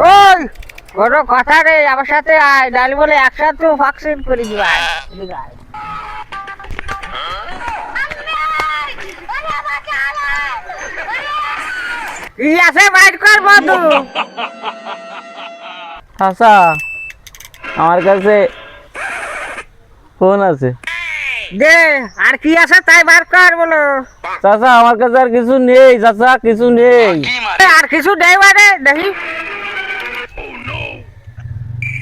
ওই কোনো কথা নেই আমার সাথে আয় ডালি বলে একসাথে ভ্যাকসিন করে দিবা কি আছে বাইর কর বন্ধু? আচ্ছা আমার কাছে ফোন আছে। দে আর কি আছে তাই বার কর বলো। চাচা আমার কাছে আর কিছু নেই চাচা কিছু নেই। আর কিছু নেই মানে দেখি।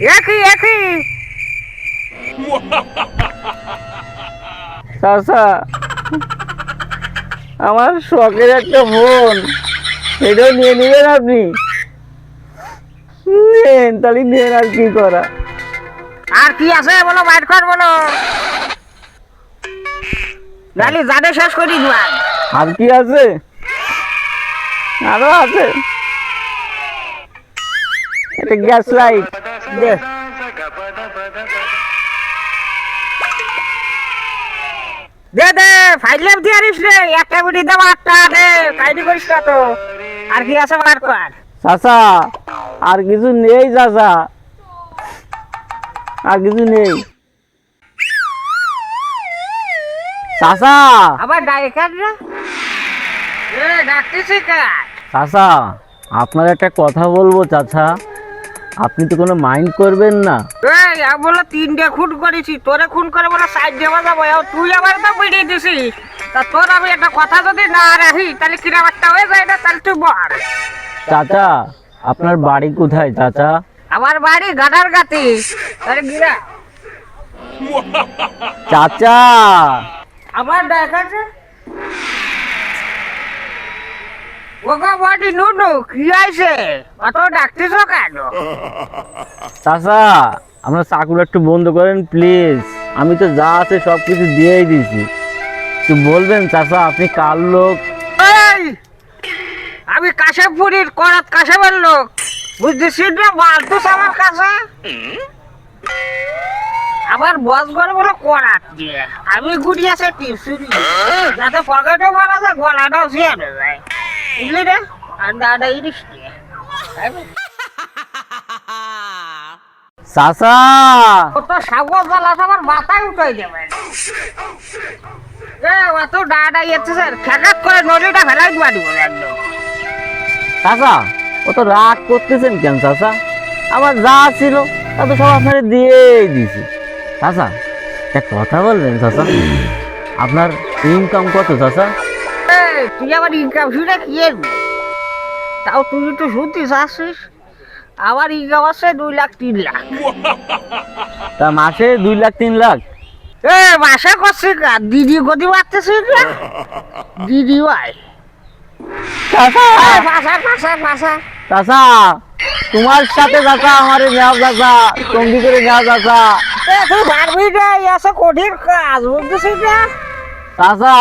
একই একই। চাচা আমার শখের একটা ফোন এটাও নিয়ে নেবেন আপনি? নেন তাহলে নেন আর কি করা। আর কি আছে বলো বাইর কর বলো। ডালি জানে শেষ করি দিবা আর। কি আছে? আরও আছে। একটা গ্যাস লাইট। দে দে দে ফাইলাম দিয়ে আনিস রে। একটা বিড়ি দাম আটটা দে। কাইনি করিস না তো। আর কি আছে বার কর। চাচা আর কিছু নেই চাচা। আর কিছু নেই। চাচা। আবার ডাইকার এ ডাকতেছি কার? চাচা আপনার একটা কথা বলব চাচা। আপনি তো কোনো মাইন্ড করবেন না। এই বলো তিনটে খুন করেছি তোরে খুন করে বলে সাইড দেওয়া যাব তুই আবার তো পিটিয়ে দিছিস। তা তোর আমি একটা কথা যদি না রাখি তাহলে কিরম একটা হয়ে যায় না তাহলে তুই বল চাচা আপনার বাড়ি কোথায় চাচা? আমার বাড়ি গাডার গাতি তাহলে গিরা। চাচা! আমার দেখাচ্ছে ওগো বাড়ি নুনু কি অত ডাকতেছ কেন? চাচা একটু বন্ধ করেন প্লিজ আমি তো যা আছে সব কিছু দিয়েই একটু বলবেন চাচা আপনি কার লোক? এই আমি কাশেমপুরীর করাত কাশেমের লোক। বুঝতেছিস না আমার কাছে? আমার বস ঘরে বলে করাত দিয়ে। আমি গুড়ি আছে টিপসুরি যাতে পকেটে মারা যায় গলাটাও হয়ে যায়। চাচা ও তো সাগর জ্বালা আমার মাথায় উঠাই দেবে এ অত ডাডা ইয়েছে স্যার খেকাত করে নদীটা ফেলাই দিবা দিব একদম চাচা ও তো রাগ করতেছেন কেন চাচা আমার যা ছিল তা তো সব আপনার দিয়েই দিছি চাচা একটা কথা বলবেন চাচা আপনার ইনকাম কত চাচা তুই আমার ইনকাম শুনে কি তাও তুই একটু শুনতে চাচ্ছিস আমার ইনকাম আছে দুই লাখ তিন লাখ। তা মাসে দুই লাখ তিন লাখ? এ মাসে দিদি গদি মারতেছিস না দিদি ভাই। তোমার সাথে চাচা আমার নেওয়া চাচা সঙ্গী করে নেওয়া চাচা তুই পারবি না কঠিন কাজ বুঝতেছিস না? চাচা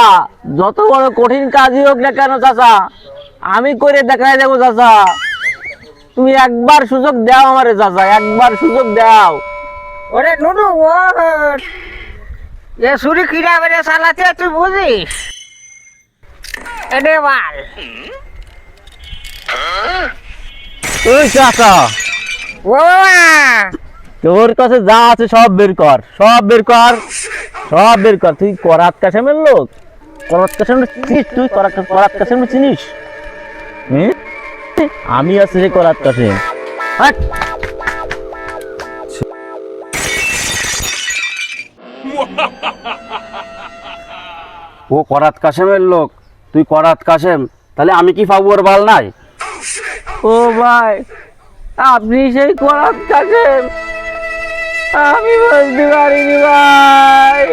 যত বড় কঠিন কাজই হোক না কেন চাচা আমি করে দেখাই দেবো চাচা। তুমি একবার সুযোগ দাও আমারে চাচা একবার সুযোগ দাও। ওরে নুনু ও এ সুরি কিরা বেড়ে চালাতে তুই বুঝিস? এনে মাল। ওই চাচা ও তোর কাছে যা আছে সব বের কর সব বের কর। সব বের কর। তুই করাত কাশেমের লোক। করাত কাশেম চিনিস তুই? করাত করাত চিনিস? আমি আছি রে করাত হাট। ও করাত কাশেমের লোক। তুই করাত কাশেম তাহলে আমি কি পাবো ওর বাল নাই? ও ভাই, আপনি সেই করাত কাশেম আমি বুঝতে পারিনি ভাই।